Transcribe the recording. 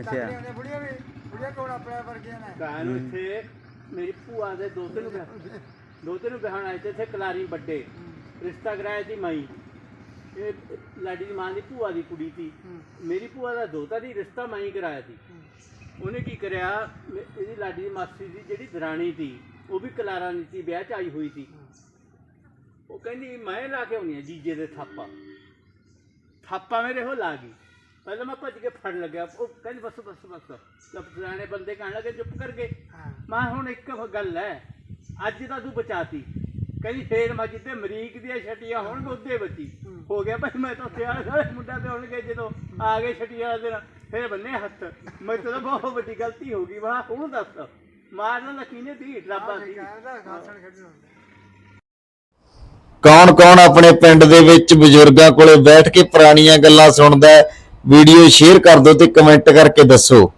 ਅੱਛਾ। ਨੇ ਬੁੜੀਆਂ ਵੀ ਬੁੜੀਆਂ ਕੋਲ ਆਪਣੇ ਵਰਗੀਆਂ ਨੇ। ਤਾਂ ਨੂੰ ਇੱਥੇ ਮੇਰੀ ਭੂਆ ਦੇ ਦੋਤੇ ਨੂੰ ਵਿਆਹ- ਦੋਤੇ ਨੂੰ ਵਿਆਹਣ ਆਏ ਤੇ ਇੱਥੇ ਕਲਾਰੀ ਵੱਡੇ ਰਿਸ਼ਤਾ ਕਰਾਇਆ ਸੀ ਮਾਈ। ਇਹ ਲਾਡੀ ਦੀ ਮਾਂ ਦੀ ਭੂਆ ਦੀ ਕੁੜੀ ਸੀ। ਮੇਰੀ ਭੂਆ ਦਾ ਦੋਤਾ ਦੀ ਰਿਸ਼ਤਾ ਮਾਈ ਕਰਾਇਆ ਸੀ। ਉਹਨੇ ਕੀ ਕਰਿਆ ਮੇ- ਇਹਦੀ ਲਾਡੀ ਦੀ ਮਾਸੀ ਦੀ ਜਿਹੜੀ ਦਰਾਣੀ ਸੀ ਉਹ ਵੀ ਕਲਾਰਾ ਨਹੀਂ ਸੀ ਵਿਆਹ ਚ ਆਈ ਹੋਈ ਸੀ। ਉਹ ਕਹਿੰਦੀ ਮੈਂ ਲਾ ਕੇ ਆਉਣੀ ਆ ਜੀਜੇ ਦੇ ਥਾਪਾ। ਥਾਪਾ ਮੇਰੇ ਹੋ ਲਾ ਗਈ। ਪਹਿਲਾਂ ਮੈਂ ਭੱਜ ਕੇ ਫੜ ਲੱਗਿਆ। ਉਹ ਕਹਿੰਦੀ ਬਸ ਬਸ ਬਸ। ਜਦ ਪੁਰਾਣੇ ਬੰਦੇ ਕਹਿਣ ਲੱਗੇ ਚੁੱਪ ਕਰ ਗਏ। ਮੈਂ ਹੁਣ ਇੱਕ ਗੱਲ ਹੈ ਅੱਜ ਤਾਂ ਤੂੰ ਬਚਾਤੀ। ਕਹਿੰਦੀ ਫੇਰ ਮੈਂ ਜਿੱਤੇ ਅਮਰੀਕ ਦੀਆਂ ਛਟੀਆਂ ਹੋਣਗੇ ਉੱਤੇ ਬਚੀ ਹੋ। ਗਿਆ ਭਾਈ ਮੈਂ ਤਾਂ ਸਿਆਲ ਸਾਰੇ ਮੁੰਡਾ ਤੇ ਹੋਣਗੇ ਜਦੋਂ ਆ ਗਏ ਛਟੀਆਂ ਵਾਲੇ ਦਿਨ ਫੇਰ ਬੰਨੇ ਹੱਥ। ਮੈਂ ਤਾਂ ਬਹੁਤ ਵੱਡੀ ਗਲਤੀ ਹੋ ਗਈ। ਵਾਹ ਹੁਣ ਦੱਸ। ਮਾਰਨਾ ਤਾਂ ਕਿਹਨੇ ਦੀ ਰੱਬਾ ਸੀ। ਕੌਣ ਕੌਣ ਆਪਣੇ ਪਿੰਡ ਦੇ ਵਿੱਚ ਬਜ਼ੁਰਗਾਂ ਕੋਲੇ ਬੈਠ ਕੇ ਪੁਰਾਣੀਆਂ ਗੱਲਾਂ ਸੁਣਦਾ ਹੈ? ਵੀਡੀਓ ਸ਼ੇਅਰ ਕਰ ਦਿਓ ਤੇ ਕਮੈਂਟ ਕਰਕੇ ਦੱਸੋ।